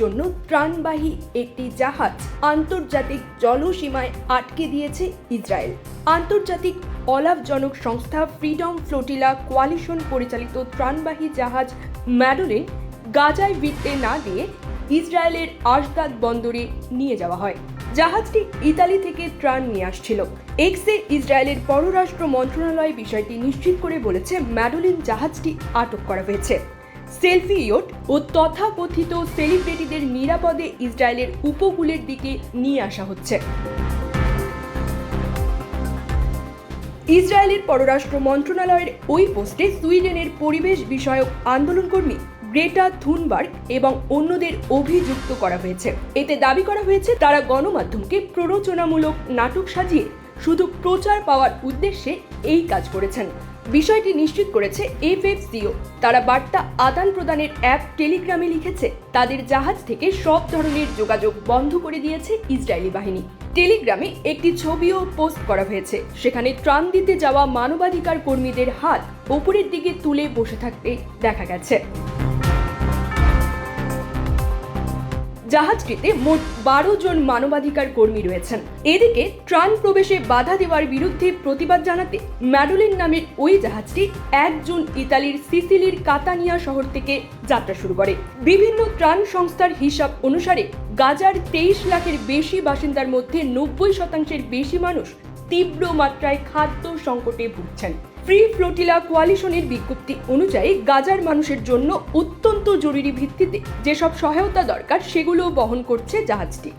জন্য ত্রাণবাহী একটি জাহাজ আন্তর্জাতিক জলসীমায় আটকে দিয়েছে ইসরায়েল। আন্তর্জাতিক অলাভজনক সংস্থা ফ্রিডম ফ্লোটিলা কোয়ালিশন পরিচালিত ত্রাণবাহী জাহাজ ম্যাডোলিন গাজায় ভিড়তে না দিয়ে ইসরায়েলের আশদাদ বন্দরে নিয়ে যাওয়া হয়। জাহাজটি ইতালি থেকে ত্রাণ নিয়ে আসছিল। এক্সে ইসরায়েলের পররাষ্ট্র মন্ত্রণালয় বিষয়টি নিশ্চিত করে বলেছে, ম্যাডোলিন জাহাজটি আটক করা হয়েছে। সেলফি ইয়ট ও তথাকথিত সেলিব্রিটিদের নিরাপদে ইসরায়েলের উপকূলের দিকে নিয়ে আসা হচ্ছে। ইসরায়েলের পররাষ্ট্র মন্ত্রণালয়ের ওই পোস্টে সুইডেনের পরিবেশ বিষয়ক আন্দোলনকর্মী গ্রেটা থুনবার্গ এবং অন্যদের অভিযুক্ত করা হয়েছে। এতে দাবি করা হয়েছে, তারা গণমাধ্যমকে প্ররোচনামূলক নাটক সাজিয়ে শুধু প্রচার পাওয়ার উদ্দেশ্যে এই কাজ করেছেন। বিষয়টি নিশ্চিত করেছে এফএফসিও তারা বার্তা আদান প্রদানের অ্যাপ টেলিগ্রামে লিখেছে, তাদের জাহাজ থেকে সব ধরনের যোগাযোগ বন্ধ করে দিয়েছে ইসরায়েলি বাহিনী। টেলিগ্রামে একটি ছবিও পোস্ট করা হয়েছে, সেখানে ত্রাণ দিতে যাওয়া মানবাধিকার কর্মীদের হাত ওপরের দিকে তুলে বসে থাকতে দেখা গেছে। জাহাজটিতে মোট বারো জন মানবাধিকার কর্মী রয়েছেন। এদিকে ত্রাণ প্রবেশে বাধা দেওয়ার বিরুদ্ধে প্রতিবাদ জানাতে ম্যাডোলিন নামের ওই জাহাজটি এক জুন ইতালির সিসিলির কাতানিয়া শহর থেকে যাত্রা শুরু করে। বিভিন্ন ত্রাণ সংস্থার হিসাব অনুসারে গাজার তেইশ লাখের বেশি বাসিন্দার মধ্যে নব্বই শতাংশের বেশি মানুষ তীব্র মাত্রায় খাদ্য সংকটে ভুগছেন। ফ্রি ফ্লোটিলা কোয়ালিশনের বিজ্ঞপ্তি অনুযায়ী গাজার মানুষের জন্য অত্যন্ত জরুরি ভিত্তিতে যেসব সহায়তা দরকার সেগুলো বহন করছে জাহাজটি।